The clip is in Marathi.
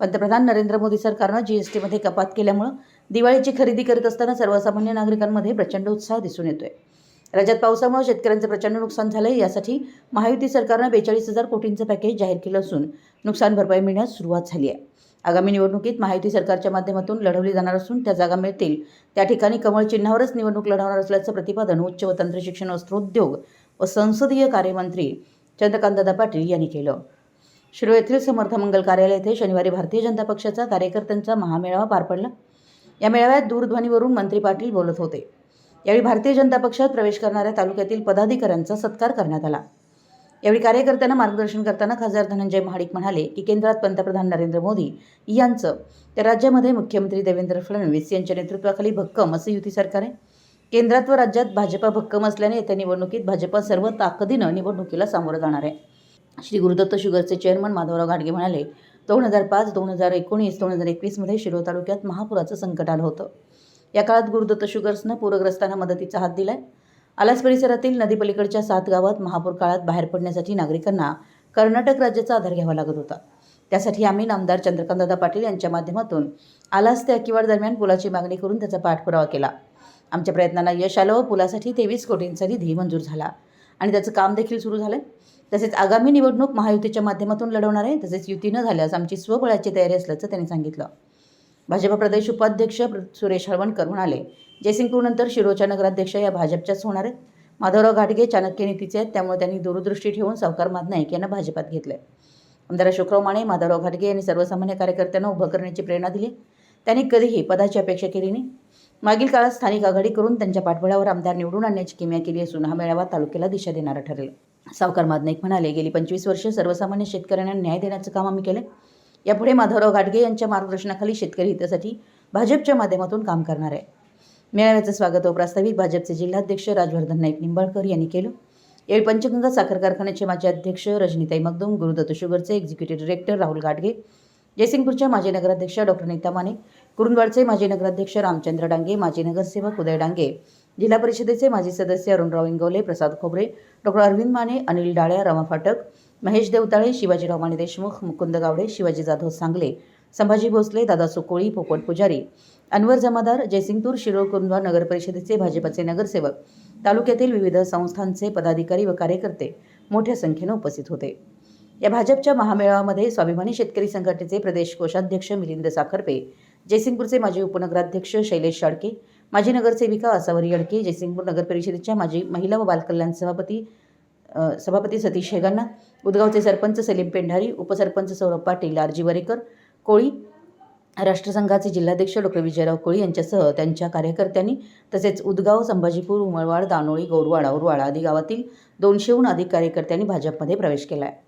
पंतप्रधान नरेंद्र मोदी सरकारनं जीएसटीमध्ये कपात केल्यामुळं दिवाळीची खरेदी करत असताना सर्वसामान्य नागरिकांमध्ये प्रचंड उत्साह दिसून येतोय. राज्यात पावसामुळे शेतकऱ्यांचं प्रचंड नुकसान झालंय यासाठी महायुती सरकारनं बेचाळीस हजार कोटींचं पॅकेज जाहीर केलं असून नुकसान भरपाई मिळण्यास सुरुवात झाली आहे आगामी निवडणुकीत महायुती सरकारच्या माध्यमातून लढवली जाणार असून त्या जागा मिळतील. त्या ठिकाणी कमळ चिन्हावरच निवडणूक लढवणार असल्याचं प्रतिपादन उच्च व तंत्र शिक्षण वस्त्रोद्योग व संसदीय कार्यमंत्री चंद्रकांतदादा पाटील यांनी केलं. शिरो येथील समर्थ मंगल कार्यालय येथे शनिवारी भारतीय जनता पक्षाचा कार्यकर्त्यांचा महामेळावा पार पडला. या मेळाव्यात दूरध्वनीवरून मंत्री पाटील बोलत होते. यावेळी भारतीय जनता पक्षात प्रवेश करणाऱ्या तालुक्यातील पदाधिकाऱ्यांचा सत्कार करण्यात आला. यावेळी कार्यकर्त्यांना मार्गदर्शन करताना खासदार धनंजय महाडिक म्हणाले की केंद्रात पंतप्रधान नरेंद्र मोदी यांचं तर राज्यामध्ये मुख्यमंत्री देवेंद्र फडणवीस यांच्या नेतृत्वाखाली भक्कम असं युती सरकार आहे. केंद्रात व राज्यात भाजपा भक्कम असल्याने येत्या निवडणुकीत भाजपा सर्व ताकदीनं निवडणुकीला सामोरं जाणार आहे. श्री गुरुदत्त शुगरचे चेअरमन माधवराव घाटगे म्हणाले दोन हजार पाच दोन हजार एकोणीस दोन हजार एकवीसमध्ये शिरोळ तालुक्यात महापुराचं संकट आलं होतं. या काळात गुरुदत्त शुगर्सनं पूरग्रस्तांना मदतीचा हात दिलाय. आलास परिसरातील नदीपलीकडच्या सात गावात महापूर काळात बाहेर पडण्यासाठी नागरिकांना कर्नाटक राज्याचा आधार घ्यावा लागत होता. त्यासाठी आम्ही नामदार चंद्रकांतदादा पाटील यांच्या माध्यमातून आलास ते अकिवाड दरम्यान पुलाची मागणी करून त्याचा पाठपुरावा केला. आमच्या प्रयत्नांना यश आलं व पुलासाठी तेवीस कोटींचा निधी मंजूर झाला. आणि त्याचं काम देखील सुरू झालं तसेच आगामी निवडणूक महायुतीच्या माध्यमातून लढवणार आहे. तसेच युती न झाल्यास आमची स्वबळाची तयारी असल्याचं त्यांनी सांगितलं. भाजप प्रदेश उपाध्यक्ष सुरेश हळवणकर म्हणाले जयसिंगपूरनंतर शिरोच्या नगराध्यक्ष या भाजपच्याच होणार आहेत. माधवराव घाटगे चाणक्य नीतीचे आहेत. त्यामुळे त्यांनी दूरदृष्टी ठेवून सावकार नाईक यांना भाजपात घेतलंय. आमदार अशोकराव माने माधवराव घाटगे यांनी सर्वसामान्य कार्यकर्त्यांना उभं करण्याची प्रेरणा दिली. त्यांनी कधीही पदाची अपेक्षा केली नाही. मागील काळात स्थानिक आघाडी करून त्यांच्या पाठबळावर आमदार निवडून आणण्याची किमया केली असून हा मेळावा तालुक्याला दिशा देणारा ठरेल. सावकार नाईक म्हणाले गेली पंचवीस वर्ष सर्वसामान्य शेतकऱ्यांना न्याय देण्याचं काम आम्ही केलं यापुढे माधवराव घाटगे यांच्या मार्गदर्शनाखाली शेतकरी हितासाठी भाजपच्या माध्यमातून काम करणार आहे. मेळाव्याचं स्वागत व प्रास्ताविक भाजपचे जिल्हाध्यक्ष राजवर्धन नाईक निंबाळकर यांनी केलं. यावेळी पंचगंगा साखर कारखान्याचे माजी अध्यक्ष रजनीताई मगदुम गुरुदत्त शुगरचे एक्झिक्युटिव्ह डिरेक्टर राहुल घाटगे जयसिंगपूरच्या माजी नगराध्यक्ष डॉक्टर नीता माने कुरुंदवाडचे माजी नगराध्यक्ष रामचंद्र डांगे माजी नगरसेवक उदय डांगे जिल्हा परिषदेचे माजी सदस्य अरुणराव इंगवले प्रसाद खोबरे डॉक्टर अरविंद माने अनिल डाळ्या रमा फाटक महेश देवताळे शिवाजीराव माने देशमुख मुकुंद गावडे शिवाजी जाधव सांगले संभाजी भोसले दादा सुकोळी पोपट पुजारी अनवर जमादार जयसिंगपूर शिरोळ कुरुंदवाड नगर परिषदेचे भाजपचे नगरसेवक तालुक्यातील विविध संस्थांचे पदाधिकारी व कार्यकर्ते मोठ्या संख्येनं उपस्थित होते. या भाजपच्या महामेळाव्यामध्ये स्वाभिमानी शेतकरी संघटनेचे प्रदेश कोषाध्यक्ष मिलिंद साखरपे जयसिंगपूरचे माजी उपनगराध्यक्ष शैलेश शाडके माजी नगरसेविका असावरी अडके जयसिंगपूर नगर परिषदेच्या माजी महिला व बालकल्याण सभापती सभापती सतीश हेगांना उदगावचे सरपंच सलीम पेंढारी उपसरपंच सौरभ पाटील आरजी वरेकर कोळी राष्ट्रसंघाचे जिल्हाध्यक्ष डॉक्टर विजयराव कोळी यांच्यासह त्यांच्या कार्यकर्त्यांनी तसेच उदगाव संभाजीपूर उमळवाड दानोळी गौरवाडा उरवाडा आदी गावातील दोनशेहून अधिक कार्यकर्त्यांनी भाजपमध्ये प्रवेश केला आहे